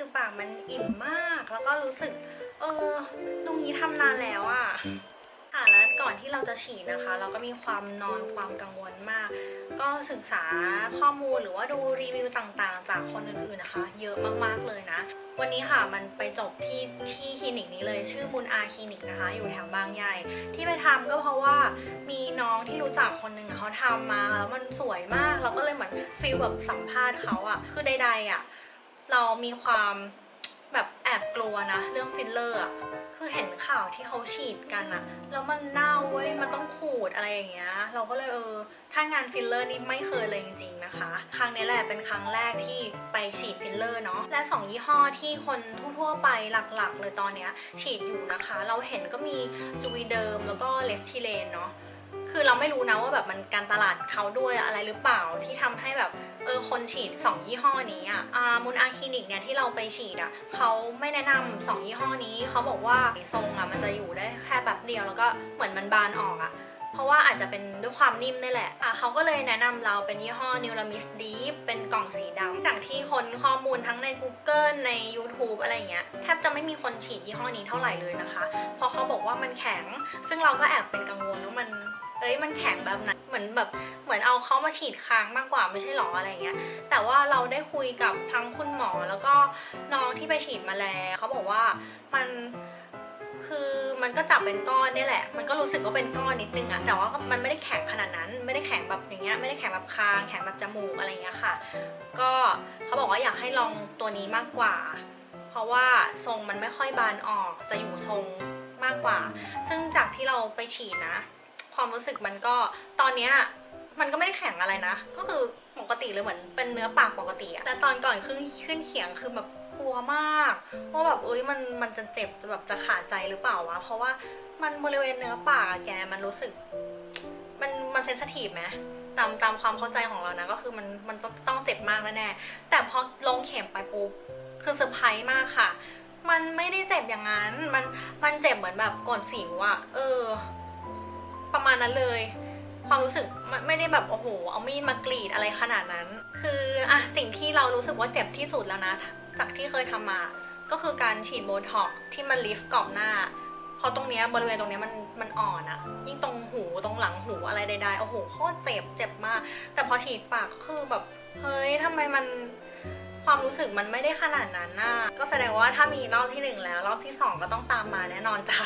คือปากมันอิ่มมาก แล้วก็รู้สึก เออลุงนี้ทำนานแล้วอะค่ะแล้วก่อนที่เราจะฉีดนะคะ เราก็มีความนอนความกังวลมาก ก็ศึกษาข้อมูลหรือว่าดูรีวิวต่างๆ จากคนอื่นๆนะคะ เยอะมากๆเลยนะ วันนี้ค่ะมันไปจบที่ที่คลินิกนี้เลยชื่อบุญอาคลินิกนะคะ อยู่แถวบางใหญ่ ที่ไปทำก็เพราะว่ามีน้องที่รู้จักคนหนึ่งเขาทำมาแล้วมันสวยมากเราก็เลยเหมือนฟีลแบบสัมภาษณ์เขาอะคือใดๆอะ เรามีความแบบแอบกลัวนะ เรื่องฟิลเลอร์อะคือเห็นข่าวที่เขาฉีดกันอะแล้วมันเน่าเว้ยมันต้องขูดอะไรอย่างเงี้ย เราก็เลยเออถ้างานฟิลเลอร์นี่ไม่เคยเลยจริงๆนะคะ ครั้งนี้แหละเป็นครั้งแรกที่ไปฉีดฟิลเลอร์เนาะและสองยี่ห้อที่คนทั่วๆไปหลักๆ เลยตอนเนี้ยฉีดอยู่นะคะ เราเห็นก็มีจูวีเดิมแล้วก็เลสทิเลนเนาะ คือเราไม่รู้นะว่าแบบมันการตลาดเขาด้วยอะไรหรือเปล่าที่ทำให้แบบเออคนฉีด 2 ยี่ห้อนี้อะมูลอาคลินิกเนี่ยที่เราไปฉีดอะเขาไม่แนะนำสองยี่ห้อนี้เขาบอกว่าทรงอะมันจะอยู่ได้แค่แบบเดียวแล้วก็เหมือนมันบานออกอะเพราะว่าอาจจะเป็นด้วยความนิ่มนี่แหละอะเขาก็เลยแนะนำเราเป็นยี่ห้อ n e w l a m i s Deep เป็นกล่องสีดำจากที่คนข้อมูลทั้งใน Google ใน YouTube อะไรเงี้ยแทบจะไม่มีคนฉีดยี่ห้อนี้เท่าไหร่เลยนะคะ เพราะเขาบอกว่ามันแข็ง ซึ่งเราก็แอบเป็นกังวลว่ามัน เอ้ยมันแข็งแบบไหนเหมือนแบบเหมือนเอาเขามาฉีดค้างมากกว่าไม่ใช่หรออะไรเงี้ย แต่ว่าเราได้คุยกับทั้งคุณหมอแล้วก็น้องที่ไปฉีดมาแล้วเขาบอกว่ามันคือมันก็จับเป็นก้อนนี่แหละ มันก็รู้สึกว่าเป็นก้อนนิดนึงอะแต่ว่ามันไม่ได้แข็งขนาดนั้น ไม่ได้แข็งแบบอย่างเงี้ย ไม่ได้แข็งแบบคาง แข็งแบบจมูกอะไรเงี้ยค่ะ ก็เขาบอกว่าอยากให้ลองตัวนี้มากกว่า เพราะว่าทรงมันไม่ค่อยบานออก จะอยู่ทรงมากกว่า ซึ่งจากที่เราไปฉีดนะ ความรู้สึกมันก็ตอนเนี้ยมันก็ไม่ได้แข็งอะไรนะ ก็คือปกติเลยเหมือนเป็นเนื้อปากปกติอะแต่ตอนก่อนขึ้นขึ้นเขียงคือแบบกลัวมากว่าแบบเอ้ยมันมันจะเจ็บจะแบบจะขาดใจหรือเปล่าวะ เพราะว่ามันบริเวณเนื้อปากอะแกมันรู้สึก มันมันเซนสทีฟไหมตามตามความเข้าใจของเรานะ ก็คือมันมันต้องต้องเจ็บมากแน่ๆแต่พอลงเข็มไปปุ๊บคือเซอร์ไพรส์มากค่ะ มันไม่ได้เจ็บอย่างนั้น มันมันเจ็บเหมือนแบบกดสิวอะเออ ประมาณนั้นเลย ความรู้สึกไม่ได้แบบโอ้โห เอามีดมากรีดอะไรขนาดนั้น คืออะสิ่งที่เรารู้สึกว่าเจ็บที่สุดแล้วนะ จากที่เคยทำมา ก็คือการฉีดโบท็อกที่มันลิฟต์กรอบหน้าเพราะตรงเนี้ยบริเวณตรงเนี้ยมันมันอ่อนอะยิ่งตรงหูตรงหลังหูอะไรใดๆโอ้โหโคตรเจ็บเจ็บมาก แต่พอฉีดปากคือแบบเฮ้ยทำไมมันความรู้สึกมันไม่ได้ขนาดนั้นน่ะก็แสดงว่าถ้ามีรอบที่หนึ่งแล้ว รอบที่สองก็ต้องตามมาแน่นอนจ้ะ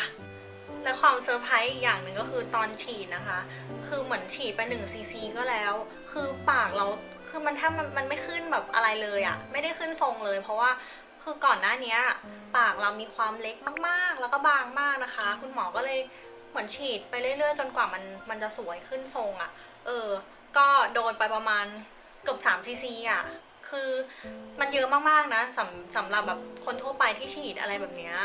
และความเซอร์ไพรส์อีกอย่างหนึ่งก็คือตอนฉีดนะคะ คือเหมือนฉีดไป1ซีซีก็แล้ว คือปากเราคือมันแทบมันมันไม่ขึ้นแบบอะไรเลยอะไม่ได้ขึ้นทรงเลย เพราะว่าคือก่อนหน้านี้ปากเรามีความเล็กมากๆ แล้วก็บางมากนะคะ คุณหมอก็เลยเหมือนฉีดไปเรื่อยๆ จนกว่ามันมันจะสวยขึ้นทรงอะเออ ก็โดนไปประมาณเกือบ3ซีซีอะคือมันเยอะมากๆนะสำสำหรับแบบคนทั่วไปที่ฉีดอะไรแบบเนี้ย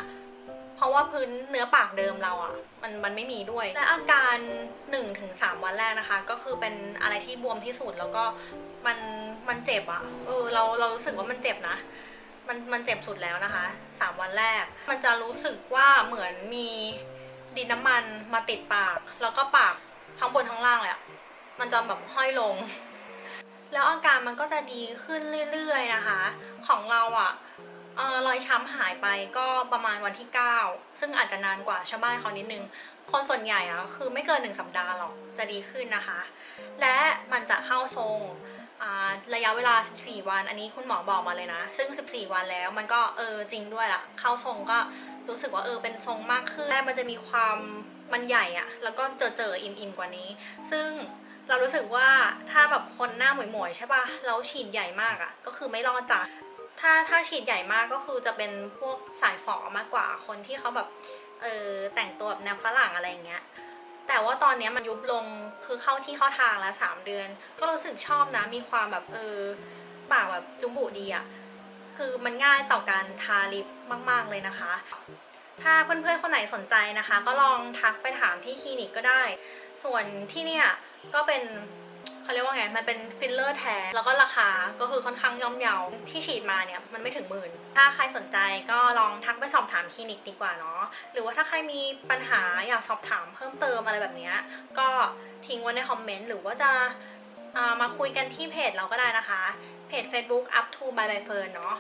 เพราะว่าพื้นเนื้อปากเดิมเราอะ่ะมันมันไม่มีด้วย และอาการ 1-3 วันแรกนะคะ ก็คือเป็นอะไรที่บวมที่สุดแล้วก็มันมันเจ็บอะ่ะเออเราเรารู้สึกว่ามันเจ็บนะ มันมันเจ็บสุดแล้วนะคะ 3 วันแรก มันจะรู้สึกว่าเหมือนมีดินน้ำมันมาติดปาก แล้วก็ปากทั้งบนทั้งล่างเลยอะมันจะแบบห้อยลง แล้วอาการมันก็จะดีขึ้นเรื่อยๆนะคะ ของเราอะเออ รอยช้ำหายไปก็ประมาณวันที่ 9 ซึ่งอาจจะนานกว่าชาวบ้านเขานิดนึง คนส่วนใหญ่อะคือไม่เกิน1สัปดาห์หรอกจะดีขึ้นนะคะ และมันจะเข้าทรงอ่าระยะเวลา 14 วัน อันนี้คุณหมอบอกมาเลยนะ ซึ่ง 14 วันแล้วมันก็เออจริงด้วยล่ะ เข้าทรงก็รู้สึกว่าเออเป็นทรงมากขึ้นและมันจะมีความมันใหญ่อะแล้วก็เจอเจอๆอิ่มกว่านี้ ซึ่งเรารู้สึกว่าถ้าแบบคนหน้าหมวยๆใช่ปะแล้วฉีดใหญ่มากอะก็คือไม่รอดจ้ะ ถ้าถ้าฉีดใหญ่มากก็คือจะเป็นพวกสายฝอมากกว่าคนที่เขาแบบเออแต่งตัวแบบแนวฝรั่งอะไรอย่างเงี้ยแต่ว่าตอนเนี้ยมันยุบลงคือเข้าที่เข้าทางแล้วสามเดือน ก็รู้สึกชอบนะมีความแบบเออปากแบบจุบุดีอะ่ะคือมันง่ายต่อการทาลิปมาก ๆเลยนะคะ ถ้าเพื่อนๆคนไหนสนใจนะคะ ก็ลองทักไปถามที่คลินิกก็ได้ ส่วนที่เนี่ยก็เป็น เขาเรียกว่าไง มันเป็นฟิลเลอร์แท้ แล้วก็ราคาก็คือค่อนข้างย่อมเยาที่ฉีดมาเนี่ยมันไม่ถึงหมื่น ถ้าใครสนใจก็ลองทักไปสอบถามคลินิกดีกว่าเนาะ หรือว่าถ้าใครมีปัญหาอยากสอบถามเพิ่มเติมอะไรแบบนี้ ก็ทิ้งไว้ในคอมเมนต์หรือว่าจะามาคุยกันที่เพจเราก็ได้นะคะ เพจ Facebook up to by by Fern เนาะ